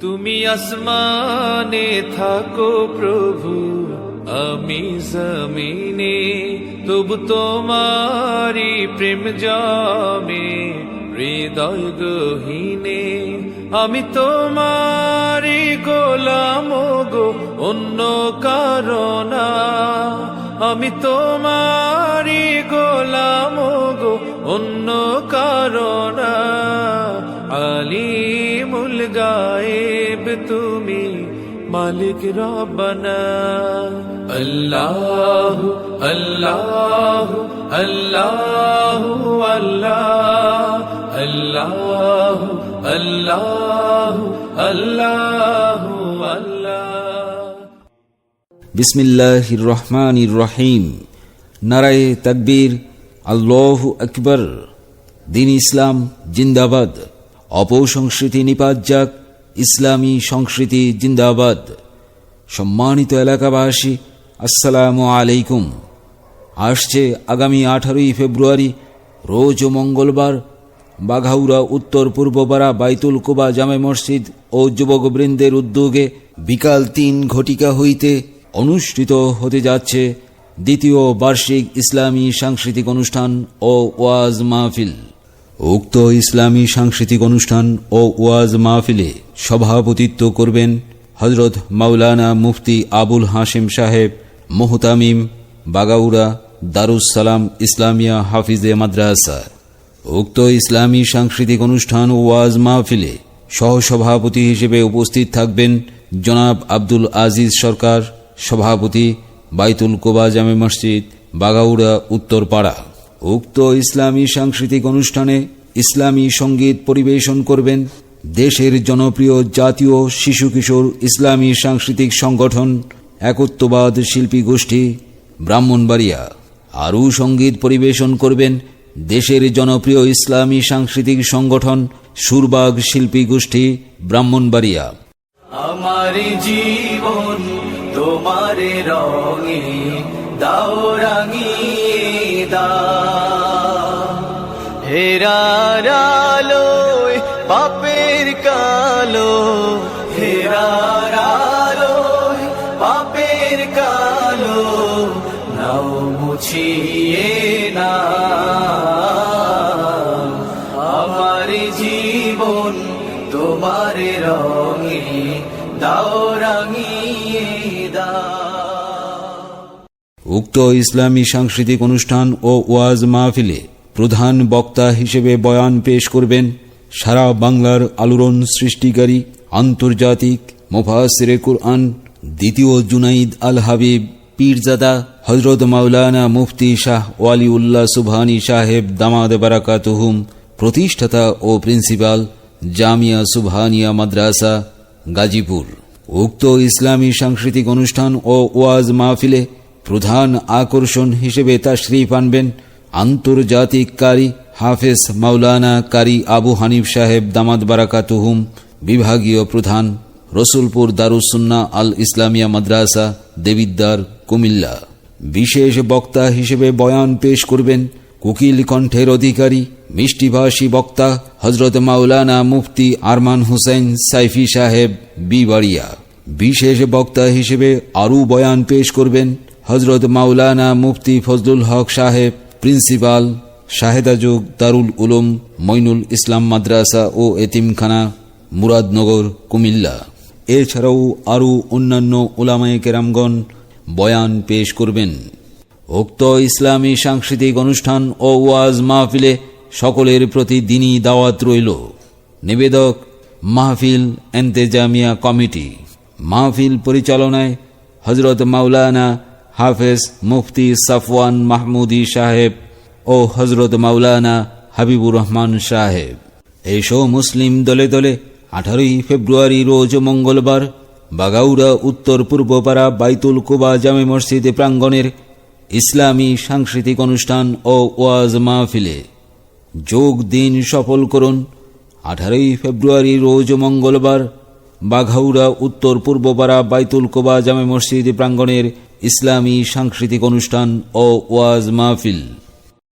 তুমি আসমানে থাকো প্রভু, আমি জমিনে, তবু তোমারি প্রেম জামে, হৃদয় গহীনে। আমি তোমারি গোলাম গো, অন্য কারণা। আমি তোমারি গোলাম গো, অন্য কারণা। আলিমুল গায়েব তুমি মালিক রব্বানা। আল্লাহ আল্লাহ আল্লাহ আল্লাহ। আল্লাহ আল্লাহ আল্লাহ আল্লাহ। বিসমিল্লাহির রহমানির রহিম। নারায়ে তাকবীর আল্লাহ আকবর। দিন ইসলাম জিন্দাবাদ। অপসংস্কৃতি নিপাত যাক। ইসলামী সংস্কৃতি জিন্দাবাদ। সম্মানিত এলাকাবাসী, আসসালামু আলাইকুম। আসছে আগামী আঠারোই ফেব্রুয়ারি, রোজ মঙ্গলবার বাঘাউরা উত্তর পূর্বপাড়া বাইতুল কুবা জামে মসজিদ ও যুবকবৃন্দের উদ্যোগে বিকাল তিন ঘটিকা হইতে অনুষ্ঠিত হতে যাচ্ছে দ্বিতীয় বার্ষিক ইসলামী সাংস্কৃতিক অনুষ্ঠান ও ওয়াজ মাহফিল। উক্ত ইসলামী সাংস্কৃতিক অনুষ্ঠান ও ওয়াজ মাহফিলে সভাপতিত্ব করবেন হজরত মাওলানা মুফতি আবুল হাশিম সাহেব, মোহতামিম, বাগাউড়া দারুসালাম ইসলামিয়া হাফিজে মাদ্রাসা। উক্ত ইসলামী সাংস্কৃতিক অনুষ্ঠান ওয়াজ মাহফিলে সহসভাপতি হিসেবে উপস্থিত থাকবেন জনাব আব্দুল আজিজ সরকার, সভাপতি বাইতুল কোবা জামে মসজিদ, বাগাউড়া, উত্তরপাড়া। উক্ত ইসলামী সাংস্কৃতিক অনুষ্ঠানে ইসলামী সংগীত পরিবেশন করবেন দেশের জনপ্রিয় জাতীয় শিশু কিশোর ইসলামী সাংস্কৃতিক সংগঠন একত্ববাদ শিল্পী গোষ্ঠী ব্রাহ্মণবাড়িয়া। আরও সংগীত পরিবেশন করবেন দেশের জনপ্রিয় ইসলামী সাংস্কৃতিক সংগঠন সুরবাগ শিল্পী গোষ্ঠী ব্রাহ্মণবাড়িয়া। আমার জীবন তোমার রঙে দাও দাও। হেরার আলোয় পাপের কালো, হেরার আলোয় পাপের কালো, নাও মুছিয়ে না। আমার জীবন তোমার রঙে উক্ত ইসলামী সাংস্কৃতিক অনুষ্ঠান ও ওয়াজ মাহফিলে প্রধান বক্তা হিসেবে বয়ান পেশ করবেন সারা বাংলার আলোড়ন সৃষ্টিকারী আন্তর্জাতিক মোফাসিরে কুরআন দ্বিতীয় জুনাইদ আল হাবিব পীরজাদা হজরত মাওলানা মুফতি শাহ ওয়ালিউল্লাহ সুবহানি সাহেব দামাদ বারাকাতুহুম প্রতিষ্ঠাতা ও প্রিন্সিপাল জামিয়া সুবহানিয়া মাদ্রাসা গাজীপুর। উক্ত ইসলামী সাংস্কৃতিক অনুষ্ঠান ও ওয়াজ মাহফিলে প্রধান আকর্ষণ হিসেবে তাশরিফ আনবেন আন্তর্জাতিক কারি হাফেজ মাওলানা কারি আবু হানিফ সাহেব দামাদ বারাকাতুহুম বিভাগীয় প্রধান রসুলপুর দারুসুন্না আল ইসলামিয়া মাদ্রাসা দেবিদ্দার কুমিল্লা। বিশেষ বক্তা হিসেবে বয়ান পেশ করবেন কুকিল কণ্ঠের অধিকারী, মিষ্টিভাষী বক্তা হজরত মাওলানা মুফতি আরমান হুসেন সাইফি সাহেব বিবাড়িয়া। বিশেষ বক্তা হিসেবে আরও বয়ান পেশ করবেন হজরত মাওলানা মুফতি ফজলুল হক সাহেব, প্রিন্সিপাল শাহেদাজুগ দারুল উলুম মইনুল ইসলাম মাদ্রাসা ও এতিমখানা, মুরাদনগর, কুমিল্লা। এছাড়াও আরও অন্যান্য ওলামায়ে কেরামগণ বয়ান পেশ করবেন। উক্ত ইসলামী সাংস্কৃতিক অনুষ্ঠান ও ওয়াজ মাহফিলে সকলের প্রতি দিনই দাওয়াত রইল। নিবেদক, মাহফিল এন্তেজামিয়া কমিটি। মাহফিল পরিচালনায় হজরত মাওলানা হাফেজ মুফতি সাফওয়ান মাহমুদি সাহেব ও হজরত মাওলানা হাবিবুর রহমান সাহেব। এসো মুসলিম দলে দলে আঠারোই ফেব্রুয়ারি রোজ মঙ্গলবার বাগাউড়া উত্তর পূর্বপাড়া বাইতুল কুবা জামে মসজিদ প্রাঙ্গণের ইসলামী সাংস্কৃতিক অনুষ্ঠান ও ওয়াজ মাহফিলে যোগ দিন সফল করুন। আঠারোই ফেব্রুয়ারি রোজ মঙ্গলবার বাঘাউড়া, উত্তর পূর্বপাড়া বাইতুল কোবা জামে মসজিদ প্রাঙ্গণের ইসলামী সাংস্কৃতিক অনুষ্ঠান ও ওয়াজ মাহফিল।